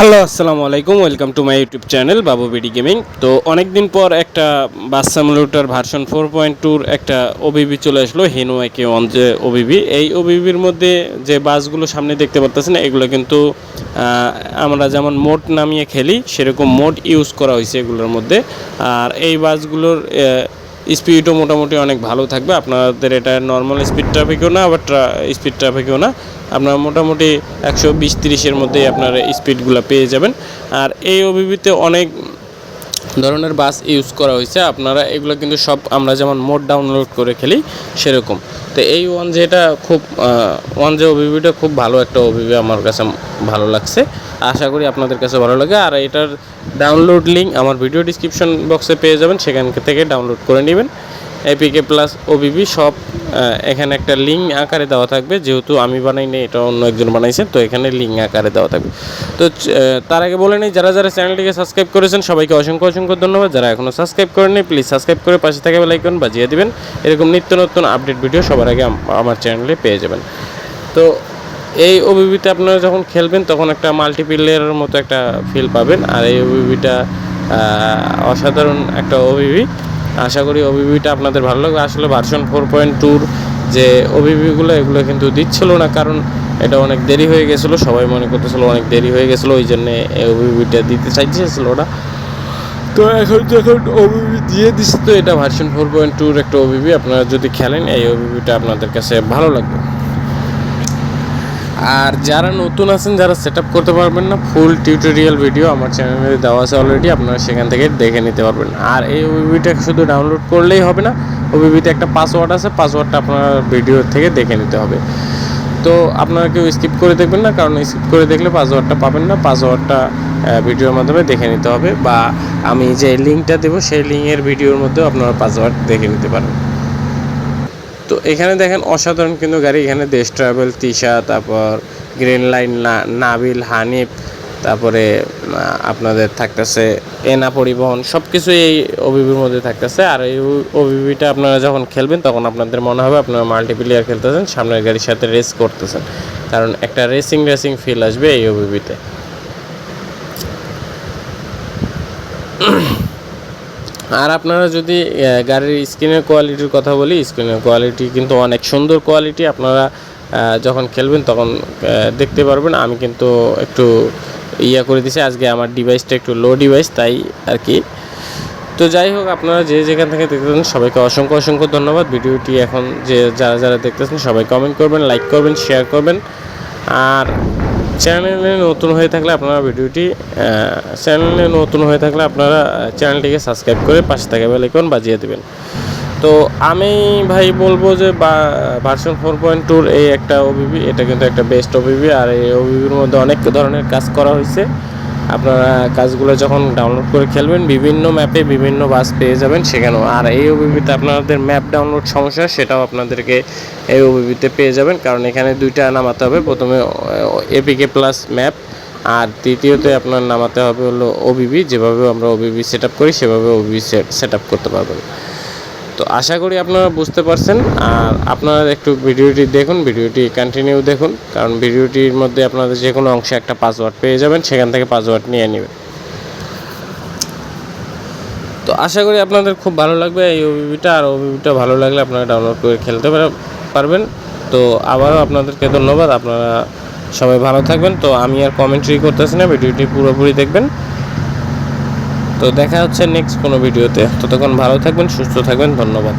Hello, আসসালামু আলাইকুম, welcome to my YouTube channel Babu BD gaming. তো অনেক দিন পর একটা bus simulator version four point টুর একটা ওবিবি চলে আসলো হিনো একে ওয়ান যে ওবিবি এই ওবিবির মধ্যে যে বাসগুলো সামনে দেখতে পাচ্ছেন এগুলো কিন্তু আমরা যেমন মোড নামিয়ে খেলি, সেরকম মোড ইউজ করা হয়েছে এগুলোর মধ্যে। আর এই বাসগুলোর স্পিডও মোটামুটি অনেক ভালো থাকবে। আপনাদের এটা নর্মাল স্পিড ট্রাফিকও না, আবার স্পিড ট্রাফিকও না। আপনারা মোটামুটি একশো বিশ তিরিশের মধ্যেই আপনারা স্পিডগুলো পেয়ে যাবেন। আর এই ওবিবিতে অনেক ধরনের বাস ইউজ করা হয়েছে। আপনারা এগুলো কিন্তু সব আমরা যেমন মোড ডাউনলোড করে খেলি, সেরকম। তো এই ওয়ান যেটা খুব ওয়ান যে ওবিবিটা খুব ভালো একটা ওবিবি আমার কাছে ভালো লাগছে। আশা করি আপনাদের কাছে ভালো লাগে। আর এটার ডাউনলোড লিঙ্ক আমার ভিডিও ডিসক্রিপশন বক্সে পেয়ে যাবেন, সেখান থেকে ডাউনলোড করে নেবেন। এপিকে প্লাস ওবিবি সব এখানে একটা লিঙ্ক আকারে দেওয়া থাকবে। যেহেতু আমি বানাইনি এটা অন্য একজন বানাইছেন তো এখানে লিঙ্ক আকারে দেওয়া থাকবে। তো তার আগে বলে নিই, যারা যারা চ্যানেলটিকে সাবস্ক্রাইব করেছেন, সবাইকে অসংখ্য অসংখ্য ধন্যবাদ। যারা এখনও সাবস্ক্রাইব করেননি প্লিজ সাবস্ক্রাইব করে পাশে থাকা বেলাইকন বাজিয়ে দিবেন। এরকম নিত্য নতুন আপডেট ভিডিও সবার আগে আমার চ্যানেলে পেয়ে যাবেন। তো এই ওবিবিতে আপনারা যখন খেলবেন, তখন একটা মাল্টিপ্লেয়ারের মতো একটা ফিল পাবেন। আর এই ওবিবিটা অসাধারণ একটা ওবিবি আশা করি ওবিবিটা আপনাদের ভালো লাগবে। আসলে ভার্সন ফোর পয়েন্ট টুর যে ওবিবিগুলো এগুলো কিন্তু দিচ্ছিল না, কারণ এটা অনেক দেরি হয়ে গেছিল। সবাই মনে করতেছিল অনেক দেরি হয়ে গেছিল, ওই জন্যে এই ওবিবিটা দিতে চাইছিল ওটা তো এখন যখন ওবিবি দিয়ে দিচ্ছে তো এটা ভার্সন ফোর পয়েন্ট টুর একটা ওবিবি আপনারা যদি খেলেন, এই ওবিবিটা আপনাদের কাছে ভালো লাগবে। আর যারা নতুন আছেন, যারা সেট করতে পারবেন না ফুল টিউটোরিয়াল ভিডিও আমার চ্যানেলে দেওয়া আছে অলরেডি আপনারা সেখান থেকে দেখে নিতে পারবেন। আর এই ওবিবিটা শুধু ডাউনলোড করলেই হবে না ওবিবিতে একটা পাসওয়ার্ড আছে পাসওয়ার্ডটা আপনার ভিডিও থেকে দেখে নিতে হবে। তো আপনারা কেউ স্কিপ করে দেখবেন না, কারণ স্কিপ করে দেখলে পাসওয়ার্ডটা পাবেন না পাসওয়ার্ডটা ভিডিওর মাধ্যমে দেখে নিতে হবে। বা আমি যে লিঙ্কটা দেবো, সেই লিঙ্কের ভিডিওর মধ্যেও আপনারা পাসওয়ার্ড দেখে নিতে পারবেন। তো এখানে দেখেন অসাধারণ কিন্তু গাড়ি। এখানে দেশ ট্রাভেল তিশা তারপর গ্রিন লাইন নাবিল, হানিফ, তারপরে আপনাদের থাকতেছে এনা পরিবহন। সব কিছু এই ওবিবির মধ্যে থাকতেছে। আর এই ওবিবিটা আপনারা যখন খেলবেন, তখন আপনাদের মনে হবে আপনারা মাল্টিপ্লেয়ার খেলতেছেন, সামনের গাড়ির সাথে রেস করতেছেন। কারণ একটা রেসিং রেসিং ফিল আসবে এই ওবিবিতে আর আপনারা যদি গাড়ির স্ক্রিনের কোয়ালিটির কথা বলি, স্ক্রিনের কোয়ালিটি কিন্তু অনেক সুন্দর কোয়ালিটি আপনারা যখন খেলবেন তখন দেখতে পারবেন। আমি কিন্তু একটু ইয়া করে দিছি। আজকে আমার ডিভাইসটা একটু লো ডিভাইস তাই আর কি তো যাই হোক, আপনারা যে যেখান থেকে দেখতেছেন সবাইকে অসংখ্য অসংখ্য ধন্যবাদ। ভিডিওটি এখন যে যারা যারা দেখতেছেন, সবাই কমেন্ট করবেন লাইক করবেন শেয়ার করবেন। আর চ্যানেলে নতুন হয়ে থাকলে আপনারা ভিডিওটি চ্যানেলে নতুন হয়ে থাকলে আপনারা চ্যানেলটিকে সাবস্ক্রাইব করে পাশে থাকা বেলাইকন বাজিয়ে দেবেন। তো আমি ভাই বলব যে, বা ভার্সন ফোর পয়েন্ট টুর এই একটা ওবিবি এটা কিন্তু একটা বেস্ট ওবিবি আর এই ওবিবির মধ্যে অনেক ধরনের কাজ করা হয়েছে। আপনারা কাজগুলো যখন ডাউনলোড করে খেলবেন, বিভিন্ন ম্যাপে বিভিন্ন বাস পেয়ে যাবেন সেখানেও। আর এই ওবিবিতে আপনাদের ম্যাপ ডাউনলোড সমস্যা, সেটাও আপনাদেরকে এই ওবিবিতে পেয়ে যাবেন, কারণ এখানে দুইটা নামাতে হবে। প্রথমে এপিকে প্লাস ম্যাপ আর তৃতীয়তে আপনার নামাতে হবে হলো ওবিবি যেভাবে আমরা ওবিবি সেট করি, সেভাবে ওবিবি সেট করতে পারবেন। তো আশা করি আপনারা বুঝতে পারছেন। আর আপনারা একটু ভিডিওটি দেখুন, ভিডিওটি কন্টিনিউ দেখুন, কারণ ভিডিওটির মধ্যে আপনাদের যে কোনো অংশে একটা পাসওয়ার্ড পেয়ে যাবেন, সেখান থেকে পাসওয়ার্ড নিয়ে নেবেন। তো আশা করি আপনাদের খুব ভালো লাগবে এই ওবিবিটা আর ওবিবিটা ভালো লাগলে আপনারা ডাউনলোড করে খেলতে পারবেন। তো আবারও আপনাদেরকে ধন্যবাদ, আপনারা সবাই ভালো থাকবেন। তো আমি আর কমেন্ট্রি করতেছি না, ভিডিওটি পুরোপুরি দেখবেন। তো দেখা হচ্ছে নেক্সট কোনো ভিডিওতে ততক্ষণ ভালো থাকবেন সুস্থ থাকবেন ধন্যবাদ।